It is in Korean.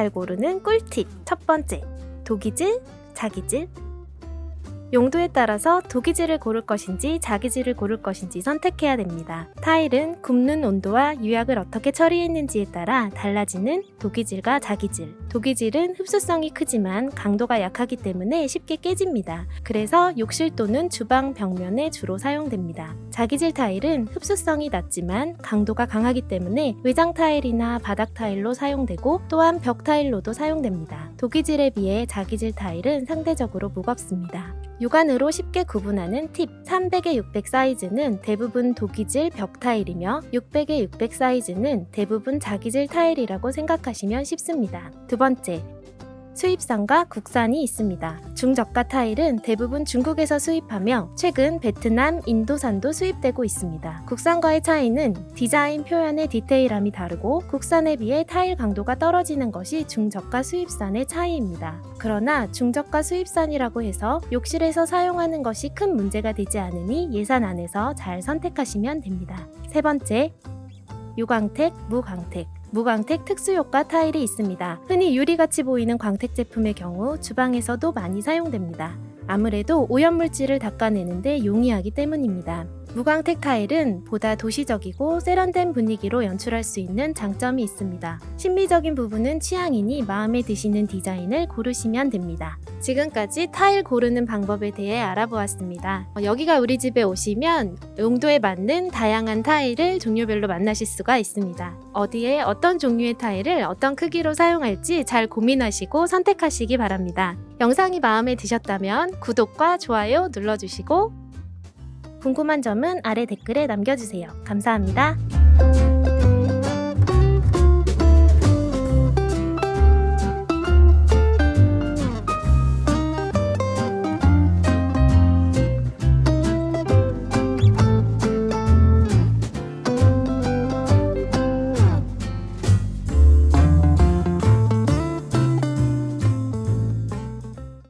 잘 고르는 꿀팁 첫 번째, 독이질, 자기질. 용도에 따라서 독이질을 고를 것인지 자기질을 고를 것인지 선택해야 됩니다. 타일은 굽는 온도와 유약을 어떻게 처리했는지에 따라 달라지는 독이질과 자기질. 독이질은 흡수성이 크지만 강도가 약하기 때문에 쉽게 깨집니다. 그래서 욕실 또는 주방 벽면에 주로 사용됩니다. 자기질 타일은 흡수성이 낮지만 강도가 강하기 때문에 외장 타일이나 바닥 타일로 사용되고 또한 벽 타일로도 사용됩니다. 독이질에 비해 자기질 타일은 상대적으로 무겁습니다. 육안으로 쉽게 구분하는 팁 300에 600 사이즈는 대부분 독이질 벽 타일이며 600에 600 사이즈는 대부분 자기질 타일이라고 생각하시면 쉽습니다. 두 번째, 수입산과 국산이 있습니다. 중저가 타일은 대부분 중국에서 수입하며 최근 베트남, 인도산도 수입되고 있습니다. 국산과의 차이는 디자인 표현의 디테일함이 다르고 국산에 비해 타일 강도가 떨어지는 것이 중저가 수입산의 차이입니다. 그러나 중저가 수입산이라고 해서 욕실에서 사용하는 것이 큰 문제가 되지 않으니 예산 안에서 잘 선택하시면 됩니다. 세 번째, 유광택, 무광택. 무광택 특수효과 타일이 있습니다. 흔히 유리같이 보이는 광택 제품의 경우 주방에서도 많이 사용됩니다. 아무래도 오염물질을 닦아내는데 용이하기 때문입니다. 무광택 타일은 보다 도시적이고 세련된 분위기로 연출할 수 있는 장점이 있습니다. 심미적인 부분은 취향이니 마음에 드시는 디자인을 고르시면 됩니다. 지금까지 타일 고르는 방법에 대해 알아보았습니다. 어, 여기가 우리 집에 오시면 용도에 맞는 다양한 타일을 종류별로 만나실 수가 있습니다. 어디에 어떤 종류의 타일을 어떤 크기로 사용할지 잘 고민하시고 선택하시기 바랍니다. 영상이 마음에 드셨다면 구독과 좋아요 눌러주시고 궁금한 점은 아래 댓글에 남겨주세요. 감사합니다.